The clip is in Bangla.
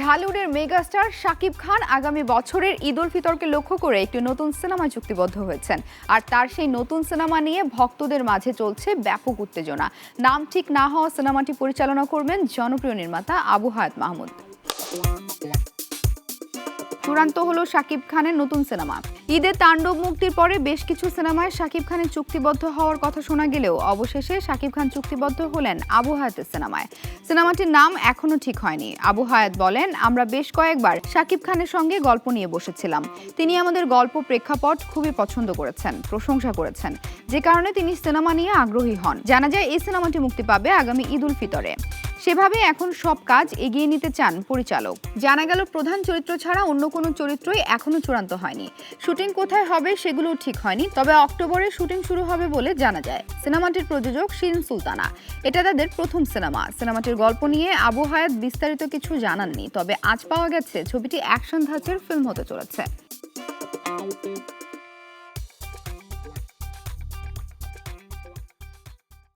ঢালিউডের মেগাস্টার শাকিব খান আগামী বছরের ঈদ উল ফিতরকে লক্ষ্য করে একটি নতুন সিনেমা চুক্তিবদ্ধ হয়েছেন। আর তার সেই নতুন সিনেমা নিয়ে ভক্তদের মাঝে চলছে ব্যাপক উত্তেজনা। নাম ঠিক না হওয়া সিনেমাটি পরিচালনা করবেন জনপ্রিয় নির্মাতা আবু হায়াত মাহমুদ। চূড়ান্ত হলো শাকিব খানের নতুন সিনেমা। ঈদে তাণ্ডব মুক্তির পরে বেশ কিছু সিনেমায় শাকিব খানের চুক্তিবদ্ধ হওয়ার কথা শোনা গেলেও অবশেষে শাকিব খান চুক্তিবদ্ধ হলেন আবু হায়াতের সিনেমায়। সিনেমাটির নাম এখনও ঠিক হয়নি। আবু হায়াত বলেন, আমরা বেশ কয়েকবার শাকিব খানের সঙ্গে গল্প নিয়ে বসেছিলাম। তিনি আমাদের গল্প প্রেক্ষাপট খুবই পছন্দ করেছেন, প্রশংসা করেছেন। যে কারণে তিনি সিনেমা নিয়ে আগ্রহী হন। জানা যায়, এই সিনেমাটি মুক্তি পাবে আগামী ঈদ উল ফিতরে। সেভাবে এখন সব কাজ এগিয়ে নিতে চান পরিচালক। জানা গেল প্রধান চরিত্র ছাড়া অন্য কোনো চরিত্রই এখনও চূড়ান্ত হয়নি। শুটিং কোথায় হবে সেগুলো ঠিক হয়নি, তবে অক্টোবরে শুটিং শুরু হবে বলে জানা যায়। সিনেমাটির প্রযোজক শিরিন সুলতানা। এটা তাদের প্রথম সিনেমা। সিনেমাটির গল্প নিয়ে আবু হায়াত বিস্তারিত কিছু জানাননি, তবে আজ পাওয়া গেছে ছবিটি অ্যাকশন ধাঁচের ফিল্ম হতে চলেছে।